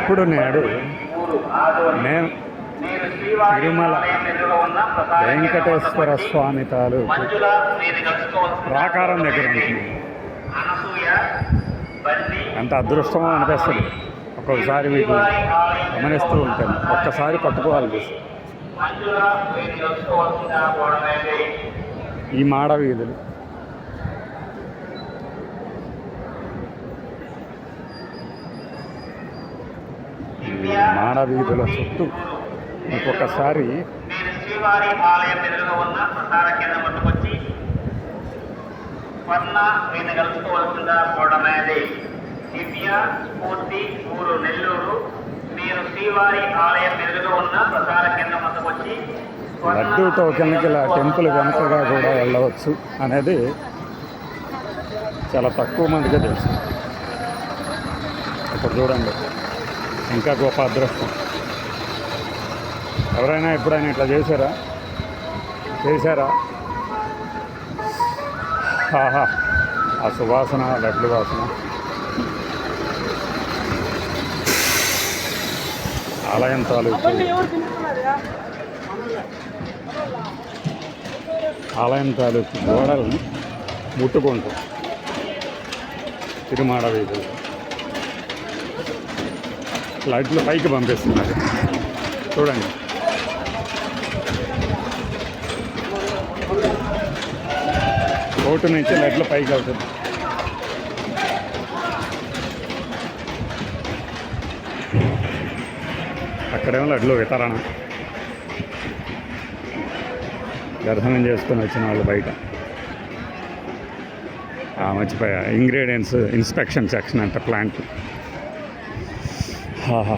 ఇప్పుడు నేడు నేను తిరుమల వెంకటేశ్వర స్వామి తాలూకు ప్రాకారం దగ్గర ఉంటుంది ఎంత అదృష్టమో అనిపిస్తుంది. ఒక్కొక్కసారి మీకు గమనిస్తూ ఉంటాను. ఒక్కసారి పట్టుకోవాలనిపిస్తుంది ఈ మాడ వీధులు. ఈ మాడ వీధుల చుట్టూ ఇంకొకసారి శ్రీవారి ఆలయం ఎదురుగా ఉన్న ప్రసాద కేంద్రం వద్దకు వచ్చి స్వర్ణ వీరిని కలుసుకోవాల్సిందా పోవడమేది దివ్య స్ఫూర్తి ఊరు నెల్లూరు మీరు శ్రీవారి ఆలయం ఎదురుగా ఉన్న ప్రసాద కేంద్రం వద్దకు వచ్చి స్వర్ణ లడ్డూ టోకెన్కి ఇలా టెంపుల్ వెనకగా కూడా వెళ్ళవచ్చు అనేది చాలా తక్కువ మందికి తెలుసు. ఇప్పుడు చూడండి. ఇంకా గొప్ప అదృష్టం. ఎవరైనా ఎప్పుడైనా ఇట్లా చేశారా? చేశారా? ఆహా ఆ సువాసన లడ్డు వాసన. ఆలయం తాలూకు ఆలయం తాలూకు గోడలను ముట్టుకుంటూ. తిరుమాడ వీధులు లైట్లు పైకి పంపిస్తున్నారు. చూడండి. కోటు నుంచి లైట్లు పైకి అవుతుంది అక్కడేమో లడ్లు వితరణ. దర్శనం చేసుకొని వచ్చిన వాళ్ళు బయట. మర్చిపోయా. ఇంగ్రీడియంట్స్ ఇన్స్పెక్షన్ సెక్షన్ అంట ప్లాంట్. ఆహా